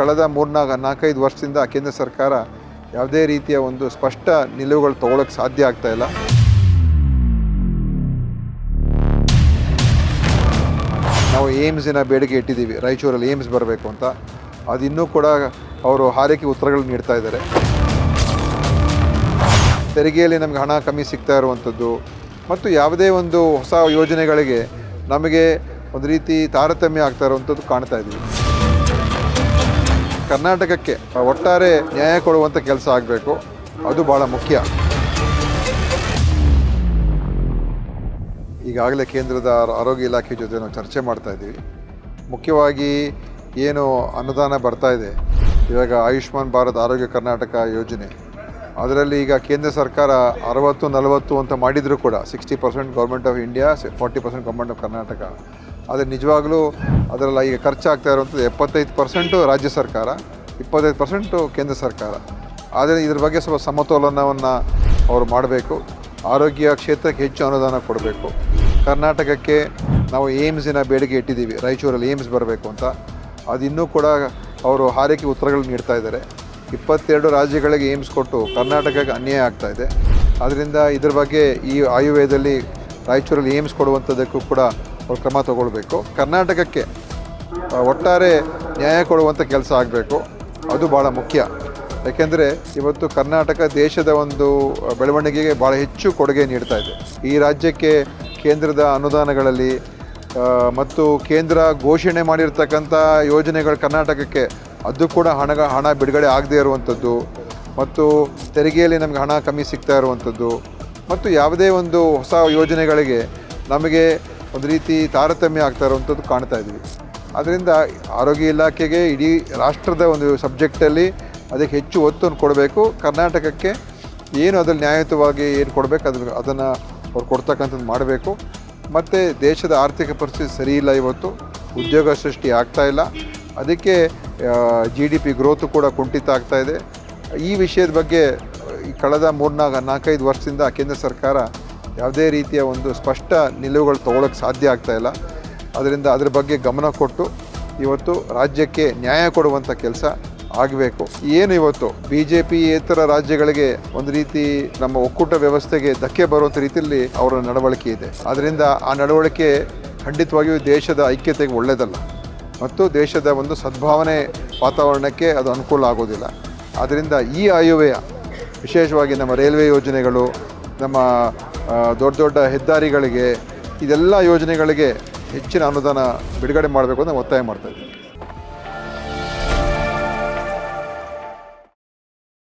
ಕಳೆದ ಮೂರ್ನಾಲ್ಕು ನಾಲ್ಕೈದು ವರ್ಷದಿಂದ ಕೇಂದ್ರ ಸರ್ಕಾರ ಯಾವುದೇ ರೀತಿಯ ಒಂದು ಸ್ಪಷ್ಟ ನಿಲುವುಗಳು ತಗೊಳ್ಳೋಕ್ಕೆ ಸಾಧ್ಯ ಆಗ್ತಾ ಇಲ್ಲ. ನಾವು ಏಮ್ಸಿನ ಬೇಡಿಕೆ ಇಟ್ಟಿದ್ದೀವಿ. ರಾಯಚೂರಲ್ಲಿ ಏಮ್ಸ್ ಬರಬೇಕು ಅಂತ. ಅದು ಇನ್ನೂ ಕೂಡ ಅವರು ಹಾರೈಕೆ ಉತ್ತರಗಳು ನೀಡ್ತಾ ಇದ್ದಾರೆ. ತೆರಿಗೆಯಲ್ಲಿ ನಮಗೆ ಹಣ ಕಮ್ಮಿ ಸಿಗ್ತಾ ಇರುವಂಥದ್ದು ಮತ್ತು ಯಾವುದೇ ಒಂದು ಹೊಸ ಯೋಜನೆಗಳಿಗೆ ನಮಗೆ ಒಂದು ರೀತಿ ತಾರತಮ್ಯ ಆಗ್ತಾ ಇರುವಂಥದ್ದು ಕಾಣ್ತಾ ಇದ್ದೀವಿ. ಕರ್ನಾಟಕಕ್ಕೆ ಒಟ್ಟಾರೆ ನ್ಯಾಯ ಕೊಡುವಂಥ ಕೆಲಸ ಆಗಬೇಕು. ಅದು ಭಾಳ ಮುಖ್ಯ. ಈಗಾಗಲೇ ಕೇಂದ್ರದ ಆರೋಗ್ಯ ಇಲಾಖೆ ಜೊತೆ ನಾವು ಚರ್ಚೆ ಮಾಡ್ತಾ ಇದ್ದೀವಿ. ಮುಖ್ಯವಾಗಿ ಏನು ಅನುದಾನ ಬರ್ತಾ ಇದೆ. ಇವಾಗ ಆಯುಷ್ಮಾನ್ ಭಾರತ್ ಆರೋಗ್ಯ ಕರ್ನಾಟಕ ಯೋಜನೆ. ಅದರಲ್ಲಿ ಈಗ ಕೇಂದ್ರ ಸರ್ಕಾರ ಅರವತ್ತು ನಲವತ್ತು ಅಂತ ಮಾಡಿದರೂ ಕೂಡ, sixty percent government of India, forty percent government of Karnataka. ಆದರೆ ನಿಜವಾಗಲೂ ಅದರಲ್ಲಿ ಈಗ ಖರ್ಚಾಗ್ತಾ ಇರುವಂಥದ್ದು ಎಪ್ಪತ್ತೈದು ಪರ್ಸೆಂಟು ರಾಜ್ಯ ಸರ್ಕಾರ, ಇಪ್ಪತ್ತೈದು ಪರ್ಸೆಂಟು ಕೇಂದ್ರ ಸರ್ಕಾರ. ಆದರೆ ಇದ್ರ ಬಗ್ಗೆ ಸ್ವಲ್ಪ ಸಮತೋಲನವನ್ನು ಅವರು ಮಾಡಬೇಕು. ಆರೋಗ್ಯ ಕ್ಷೇತ್ರಕ್ಕೆ ಹೆಚ್ಚು ಅನುದಾನ ಕೊಡಬೇಕು. ಕರ್ನಾಟಕಕ್ಕೆ ನಾವು ಏಮ್ಸಿನ ಬೇಡಿಕೆ ಇಟ್ಟಿದ್ದೀವಿ. ರಾಯಚೂರಲ್ಲಿ ಏಮ್ಸ್ ಬರಬೇಕು ಅಂತ. ಅದು ಇನ್ನೂ ಕೂಡ ಅವರು ಹಾರೈಕೆ ಉತ್ತರಗಳು ನೀಡ್ತಾ ಇದ್ದಾರೆ. ಇಪ್ಪತ್ತೆರಡು ರಾಜ್ಯಗಳಿಗೆ ಏಮ್ಸ್ ಕೊಟ್ಟು ಕರ್ನಾಟಕಕ್ಕೆ ಅನ್ಯಾಯ ಆಗ್ತಾ ಇದೆ. ಆದ್ದರಿಂದ ಇದ್ರ ಬಗ್ಗೆ ಈ ಆಯುರ್ವೇದದಲ್ಲಿ ರಾಯಚೂರಲ್ಲಿ ಏಮ್ಸ್ ಕೊಡುವಂಥದ್ದಕ್ಕೂ ಕೂಡ ಅವ್ರು ಕ್ರಮ ತಗೊಳ್ಬೇಕು. ಕರ್ನಾಟಕಕ್ಕೆ ಒಟ್ಟಾರೆ ನ್ಯಾಯ ಕೊಡುವಂಥ ಕೆಲಸ ಆಗಬೇಕು. ಅದು ಭಾಳ ಮುಖ್ಯ. ಯಾಕೆಂದರೆ ಇವತ್ತು ಕರ್ನಾಟಕ ದೇಶದ ಒಂದು ಬೆಳವಣಿಗೆಗೆ ಭಾಳ ಹೆಚ್ಚು ಕೊಡುಗೆ ನೀಡ್ತಾ ಇದೆ. ಈ ರಾಜ್ಯಕ್ಕೆ ಕೇಂದ್ರದ ಅನುದಾನಗಳಲ್ಲಿ ಮತ್ತು ಕೇಂದ್ರ ಘೋಷಣೆ ಮಾಡಿರ್ತಕ್ಕಂಥ ಯೋಜನೆಗಳು ಕರ್ನಾಟಕಕ್ಕೆ, ಅದು ಕೂಡ ಹಣ ಹಣ ಬಿಡುಗಡೆ ಆಗದೇ ಇರುವಂಥದ್ದು. ಮತ್ತು ತೆರಿಗೆಯಲ್ಲಿ ನಮಗೆ ಹಣ ಕಮ್ಮಿ ಸಿಗ್ತಾ ಇರುವಂಥದ್ದು. ಮತ್ತು ಯಾವುದೇ ಒಂದು ಹೊಸ ಯೋಜನೆಗಳಿಗೆ ನಮಗೆ ಒಂದು ರೀತಿ ತಾರತಮ್ಯ ಆಗ್ತಾ ಇರುವಂಥದ್ದು ಕಾಣ್ತಾ ಇದ್ದೀವಿ ಆದ್ದರಿಂದ ಆರೋಗ್ಯ ಇಲಾಖೆಗೆ ಇಡೀ ರಾಷ್ಟ್ರದ ಒಂದು ಸಬ್ಜೆಕ್ಟಲ್ಲಿ ಅದಕ್ಕೆ ಹೆಚ್ಚು ಒತ್ತನ್ನು ಕೊಡಬೇಕು. ಕರ್ನಾಟಕಕ್ಕೆ ಏನು ಅದ್ರಲ್ಲಿ ನ್ಯಾಯಯುತವಾಗಿ ಏನು ಕೊಡಬೇಕು ಅದ್ರ ಅದನ್ನು ಅವ್ರು ಕೊಡ್ತಕ್ಕಂಥದ್ದು ಮಾಡಬೇಕು. ಮತ್ತು ದೇಶದ ಆರ್ಥಿಕ ಪರಿಸ್ಥಿತಿ ಸರಿ ಇಲ್ಲ ಇವತ್ತು, ಉದ್ಯೋಗ ಸೃಷ್ಟಿ ಆಗ್ತಾ ಇಲ್ಲ. ಅದಕ್ಕೆ ಜಿ ಡಿ ಪಿ ಗ್ರೋತು ಕೂಡ ಕುಂಠಿತ ಆಗ್ತಾ ಇದೆ. ಈ ವಿಷಯದ ಬಗ್ಗೆ ಕಳೆದ ಮೂರ್ನಾಲ್ಕು, ನಾಲ್ಕೈದು ವರ್ಷದಿಂದ ಕೇಂದ್ರ ಸರ್ಕಾರ ಯಾವುದೇ ರೀತಿಯ ಒಂದು ಸ್ಪಷ್ಟ ನಿಲುವುಗಳು ತಗೊಳ್ಳೋಕ್ಕೆ ಸಾಧ್ಯ ಆಗ್ತಾ ಇಲ್ಲ. ಅದರಿಂದ ಅದ್ರ ಬಗ್ಗೆ ಗಮನ ಕೊಟ್ಟು ಇವತ್ತು ರಾಜ್ಯಕ್ಕೆ ನ್ಯಾಯ ಕೊಡುವಂಥ ಕೆಲಸ ಆಗಬೇಕು. ಏನು ಇವತ್ತು ಬಿ ಜೆ ಪಿ ಇತರ ರಾಜ್ಯಗಳಿಗೆ ಒಂದು ರೀತಿ ನಮ್ಮ ಒಕ್ಕೂಟ ವ್ಯವಸ್ಥೆಗೆ ಧಕ್ಕೆ ಬರುವಂಥ ರೀತಿಯಲ್ಲಿ ಅವರ ನಡವಳಿಕೆ ಇದೆ. ಆದ್ದರಿಂದ ಆ ನಡವಳಿಕೆ ಖಂಡಿತವಾಗಿಯೂ ದೇಶದ ಐಕ್ಯತೆಗೆ ಒಳ್ಳೆಯದಲ್ಲ ಮತ್ತು ದೇಶದ ಒಂದು ಸದ್ಭಾವನೆ ವಾತಾವರಣಕ್ಕೆ ಅದು ಅನುಕೂಲ ಆಗೋದಿಲ್ಲ. ಆದ್ದರಿಂದ ಈ ಆಯುವ್ಯಯ, ವಿಶೇಷವಾಗಿ ನಮ್ಮ ರೈಲ್ವೆ ಯೋಜನೆಗಳು, ನಮ್ಮ ದೊಡ್ಡ ದೊಡ್ಡ ಹೆದ್ದಾರಿಗಳಿಗೆ ಇದೆಲ್ಲ ಯೋಜನೆಗಳಿಗೆ ಹೆಚ್ಚಿನ ಅನುದಾನ ಬಿಡುಗಡೆ ಮಾಡಬೇಕು ಅಂತ ಒತ್ತಾಯ ಮಾಡ್ತಾ ಇದ್ದೀವಿ